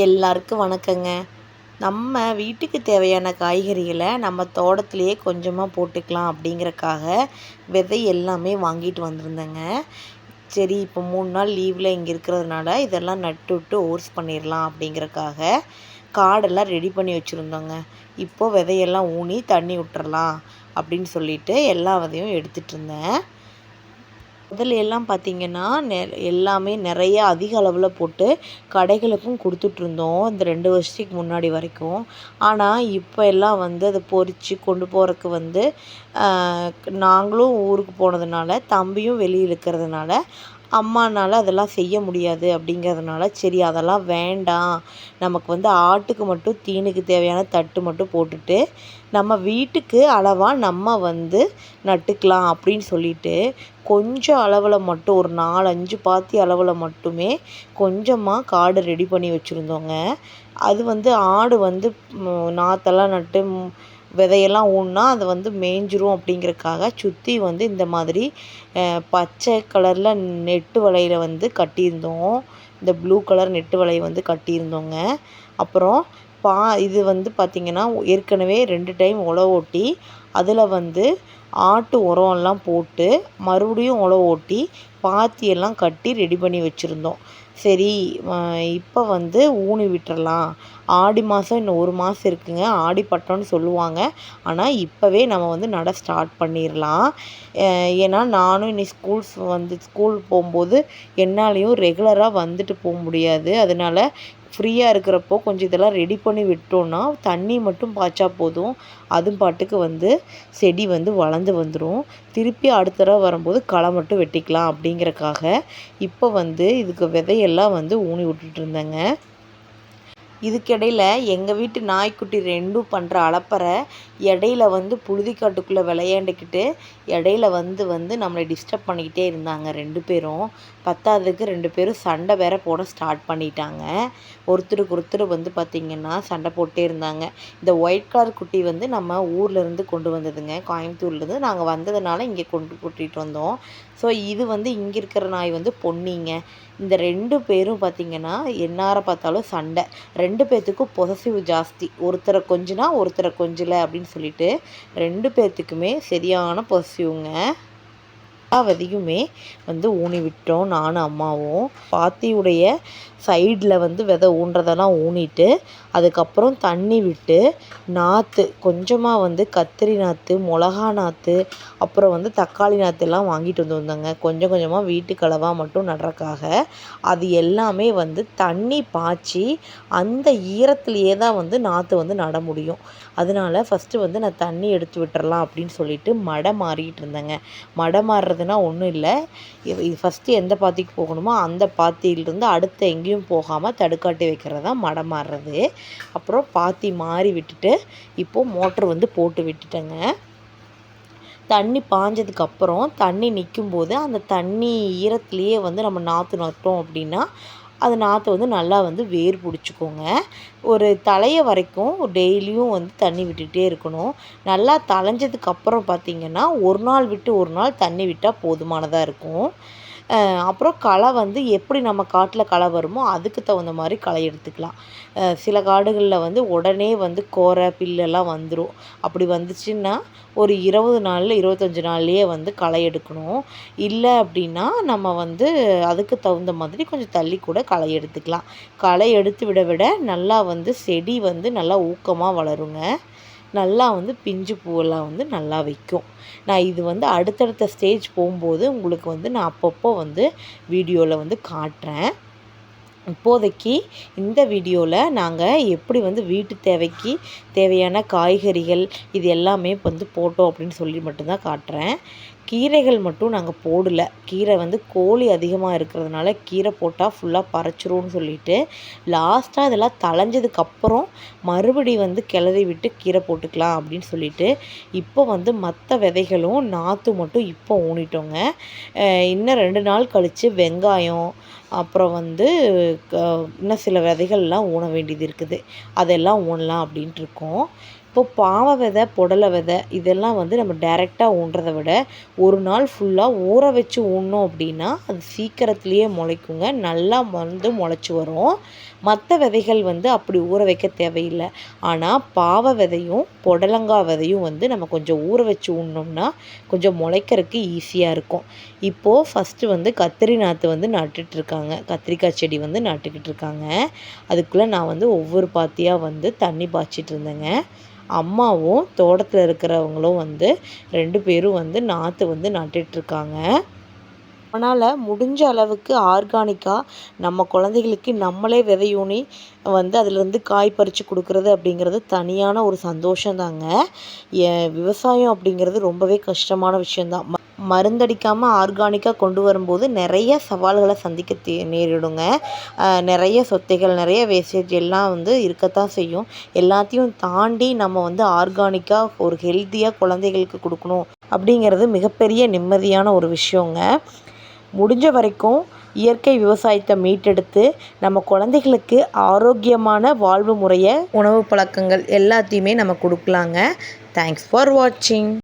எல்லாருக்கும் வணக்கங்க. நம்ம வீட்டுக்கு தேவையான காய்கறிகளை நம்ம தோட்டத்துலேயே கொஞ்சமாக போட்டுக்கலாம் அப்படிங்கிறக்காக விதை எல்லாமே வாங்கிட்டு வந்திருந்தேங்க. சரி இப்போ மூணு நாள் லீவில் இங்கே இருக்கிறதுனால இதெல்லாம் நட்டு விட்டு ஓர்ஸ் பண்ணிடலாம் அப்படிங்கிறக்காக காடெல்லாம் ரெடி பண்ணி வச்சுருந்தோங்க. இப்போது விதையெல்லாம் ஊனி தண்ணி விட்டுறலாம் அப்படின்னு சொல்லிட்டு எல்லா விதையும் எடுத்துகிட்டு இருந்தேன். அதில் எல்லாம் பார்த்திங்கன்னா நெ எல்லாமே நிறைய அதிக அளவில் போட்டு கடைகளுக்கும் கொடுத்துட்ருந்தோம் இந்த ரெண்டு வருஷத்துக்கு முன்னாடி வரைக்கும். ஆனால் இப்போ எல்லாம் வந்து அதை பொறிச்சு கொண்டு போகிறக்கு வந்து நாங்களும் ஊருக்கு போனதுனால தம்பியும் வெளியில் இருக்கிறதுனால அம்மானால் அதெல்லாம் செய்ய முடியாது அப்படிங்கிறதுனால சரி அதெல்லாம் வேண்டாம். நமக்கு வந்து ஆட்டுக்கு மட்டும் தீனுக்கு தேவையான தட்டு மட்டும் போட்டுட்டு நம்ம வீட்டுக்கு அளவாக நம்ம வந்து நட்டுக்கலாம் அப்படின்னு சொல்லிட்டு கொஞ்சம் அளவில் மட்டும் ஒரு நாலஞ்சு பாத்தி அளவில் மட்டுமே கொஞ்சமாக காடு ரெடி பண்ணி வச்சுருந்தோங்க. அது வந்து ஆடு வந்து நாற்றெல்லாம் நட்டு விதையெல்லாம் ஊன்னா அதை வந்து மேய்ஞ்சிரும் அப்படிங்கிறக்காக சுற்றி வந்து இந்த மாதிரி பச்சை கலரில் நெட்டு வலையில் வந்து கட்டியிருந்தோம். இந்த ப்ளூ கலர் நெட்டு வலையை வந்து கட்டியிருந்தோங்க. அப்புறம் பா இது வந்து பார்த்திங்கன்னா ஏற்கனவே ரெண்டு டைம் உழவு ஓட்டி அதில் வந்து ஆட்டு உரம்லாம் போட்டு மறுபடியும் உழவு ஓட்டி பாத்தியெல்லாம் கட்டி ரெடி பண்ணி வச்சுருந்தோம். சரி இப்போ வந்து ஊனி விட்டுறலாம். ஆடி மாதம் இன்னும் ஒரு மாதம் இருக்குங்க. ஆடி பட்டம்னு சொல்லுவாங்க. ஆனால் இப்போவே நம்ம வந்து நட ஸ்டார்ட் பண்ணிடலாம் ஏன்னா நானும் இனி ஸ்கூல்ஸ் வந்து ஸ்கூல் போகும்போது என்னாலேயும் ரெகுலராக வந்துட்டு போக முடியாது. அதனால் ஃப்ரீயாக இருக்கிறப்போ கொஞ்சம் இதெல்லாம் ரெடி பண்ணி விட்டோன்னா தண்ணி மட்டும் பாய்ச்சா போதும். அது பாட்டுக்கு வந்து செடி வந்து வளர்ந்து வந்துடும் திருப்பி அடுத்த தடவை வரும்போது களை மட்டும் வெட்டிக்கலாம் அப்படிங்கிறக்காக இப்போ வந்து இதுக்கு விதையெல்லாம் வந்து ஊனி விட்டுட்டு இருந்தேங்க. இதுக்கிடையில் எங்கள் வீட்டு நாய்க்குட்டி ரெண்டும் பண்ணுற அலப்பறை இடையில வந்து புழுதிக்காட்டுக்குள்ளே விளையாண்டுக்கிட்டு இடையில வந்து வந்து நம்மளை டிஸ்டர்ப் பண்ணிக்கிட்டே இருந்தாங்க ரெண்டு பேரும். பத்தாததுக்கு ரெண்டு பேரும் சண்டை வேற போட ஸ்டார்ட் பண்ணிட்டாங்க. ஒருத்தருக்கு ஒருத்தர் வந்து பார்த்திங்கன்னா சண்டை போட்டே இருந்தாங்க. இந்த ஒயிட் கலர் குட்டி வந்து நம்ம ஊர்லேருந்து கொண்டு வந்ததுங்க. கோயம்புத்தூர்லேருந்து நாங்கள் வந்ததுனால இங்கே கொண்டு கூட்டிகிட்டு வந்தோம். ஸோ இது வந்து இங்கே இருக்கிற நாய் வந்து பொன்னிங்க. இந்த ரெண்டு பேரும் பார்த்திங்கன்னா என்னாரை பார்த்தாலும் சண்டை. ரெண்டு பேர்த்துக்கும் பொசசிவ் ஜாஸ்தி. ஒருத்தரை கொஞ்சினா ஒருத்தரை கொஞ்சில அப்படின்னு சொல்லிட்டு ரெண்டு பேர்த்துக்குமே சரியான பொசசிவ்ங்க எல்லாவதையுமே வந்து ஊனி விட்டோம் நானும் அம்மாவும். பாத்தியுடைய சைடில் வந்து விதை ஊன்றதெல்லாம் ஊனிட்டு அதுக்கப்புறம் தண்ணி விட்டு நாற்று கொஞ்சமாக வந்து கத்திரி நாற்று மிளகா நாற்று அப்புறம் வந்து தக்காளி நாற்றுலாம் வாங்கிட்டு வந்து கொஞ்சம் கொஞ்சமாக வீட்டுக்களவாக மட்டும் நடுறக்காக அது எல்லாமே வந்து தண்ணி பாய்ச்சி அந்த ஈரத்துலேயே தான் வந்து நாற்று வந்து நட முடியும். அதனால ஃபஸ்ட்டு வந்து நான் தண்ணி எடுத்து விட்டுறலாம் அப்படின்னு சொல்லிட்டு மடை மாறிக்கிட்டு இருந்தேங்க. மடை மாறுறதுனா ஒன்றும் இல்லை. இது ஃபஸ்ட்டு எந்த பாத்திக்கு போகணுமோ அந்த பாத்தியிலிருந்து அடுத்த எங்கேயும் போகாமல் தடுக்காட்டி வைக்கிறது தான் மடை மாறுறது. அப்புறம் பாத்தி மாறி விட்டுட்டு இப்போது மோட்ரு வந்து போட்டு விட்டுட்டேங்க. தண்ணி பாஞ்சதுக்கப்புறம் தண்ணி நிற்கும்போது அந்த தண்ணி ஈரத்துலேயே வந்து நம்ம நாற்று நட்டோம் அப்படின்னா அது நாற்று வந்து நல்லா வந்து வேர் பிடிச்சிக்கோங்க. ஒரு தலையை வரைக்கும் டெய்லியும் வந்து தண்ணி விட்டுகிட்டே இருக்கணும். நல்லா தளைஞ்சதுக்கப்புறம் பார்த்திங்கன்னா ஒரு நாள் விட்டு ஒரு நாள் தண்ணி விட்டால் போதுமானதாக இருக்கும். அப்புறம் களை வந்து எப்படி நம்ம காட்டில் களை வருமோ அதுக்கு தகுந்த மாதிரி களை எடுத்துக்கலாம். சில காடுகளில் வந்து உடனே வந்து கோரை பில்லெல்லாம் வந்துடும் அப்படி வந்துச்சுன்னா ஒரு இருபது நாளில் இருபத்தஞ்சி நாள்லேயே வந்து களை எடுக்கணும். இல்லை அப்படின்னா நம்ம வந்து அதுக்கு தகுந்த மாதிரி கொஞ்சம் தள்ளி கூட களை எடுத்துக்கலாம். களை எடுத்து விட விட நல்லா வந்து செடி வந்து நல்லா ஊக்கமாக வளருங்க. நல்லா வந்து பிஞ்சு பூவெல்லாம் வந்து நல்லா வைக்கும். நான் இது வந்து அடுத்தடுத்த ஸ்டேஜ் போகும்போது உங்களுக்கு வந்து நான் அப்பப்போ வந்து வீடியோவில் வந்து காட்டுறேன். இப்போதைக்கு இந்த வீடியோவில் நாங்கள் எப்படி வந்து வீட்டு தேவைக்கு தேவையான காய்கறிகள் இது எல்லாமே வந்து போட்டோம் அப்படின்னு சொல்லி மட்டும்தான் காட்டுறேன். கீரைகள் மட்டும் நாங்கள் போடல. கீரை வந்து கோழி அதிகமாக இருக்கிறதுனால கீரை போட்டால் ஃபுல்லாக பறச்சிரும்னு சொல்லிட்டு லாஸ்ட்டாக இதெல்லாம் தளைஞ்சதுக்கப்புறம் மறுபடி வந்து கிளறி விட்டு கீரை போட்டுக்கலாம் அப்படின்னு சொல்லிட்டு இப்போ வந்து மற்ற விதைகளும் நாற்று மட்டும் இப்போ ஊனிட்டோங்க. இன்னும் ரெண்டு நாள் கழித்து வெங்காயம் அப்புறம் வந்து இன்னும் சில விதைகள்லாம் ஊன வேண்டியது இருக்குது. அதெல்லாம் ஊனலாம் அப்படின்ட்டு இருக்கோம். இப்போது பாவை விதை புடலை விதை இதெல்லாம் வந்து நம்ம டேரெக்டாக ஊன்றதை விட ஒரு நாள் ஃபுல்லாக ஊற வச்சு ஊன்னோம் அப்படின்னா அது சீக்கிரத்துலேயே முளைக்குங்க. நல்லா வந்து முளைச்சி வரும். மற்ற விதைகள் வந்து அப்படி ஊற வைக்க தேவையில்லை. ஆனால் பாவை விதையும் புடலங்காய் விதையும் வந்து நம்ம கொஞ்சம் ஊற வச்சு ஊன்னோம்னா கொஞ்சம் முளைக்கிறதுக்கு ஈஸியாக இருக்கும். இப்போது ஃபஸ்ட்டு வந்து கத்திரி நாற்று வந்து நட்டுட்ருக்காங்க கத்திரிக்காய் செடி வந்து நட்டுக்கிட்டு இருக்காங்க. அதுக்குள்ளே நான் வந்து ஒவ்வொரு பாத்தியாக வந்து தண்ணி பாய்ச்சிட்டு இருந்தேங்க. அம்மாவும் தோட்டத்தில் இருக்கிறவங்களும் வந்து ரெண்டு பேரும் வந்து நாற்று வந்து நட்டுட்ருக்காங்க அதனால் முடிஞ்ச அளவுக்கு ஆர்கானிக்காக நம்ம குழந்தைகளுக்கு நம்மளே விதையூனி வந்து அதிலிருந்து காய் பறித்து கொடுக்குறது அப்படிங்கிறது தனியான ஒரு சந்தோஷம் தாங்க விவசாயம் அப்படிங்கிறது ரொம்பவே கஷ்டமான விஷயந்தான் மருந்தடிக்காமல் ஆர்கானிக்காக கொண்டு வரும்போது நிறைய சவால்களை சந்திக்க தே நேரிடுங்க. நிறைய சொத்தைகள் நிறைய வேஸ்டேஜ் எல்லாம் வந்து இருக்கத்தான் செய்யும். எல்லாத்தையும் தாண்டி நம்ம வந்து ஆர்கானிக்காக ஒரு ஹெல்த்தியாக குழந்தைகளுக்கு கொடுக்கணும் அப்படிங்கிறது மிகப்பெரிய நிம்மதியான ஒரு விஷயங்க. முடிஞ்ச வரைக்கும் இயற்கை விவசாயத்தை மீட்டெடுத்து நம்ம குழந்தைகளுக்கு ஆரோக்கியமான வாழ்வு முறையை உணவு பழக்கங்கள் எல்லாத்தையுமே நம்ம கொடுக்கலாங்க. தேங்க்ஸ் ஃபார் வாட்சிங்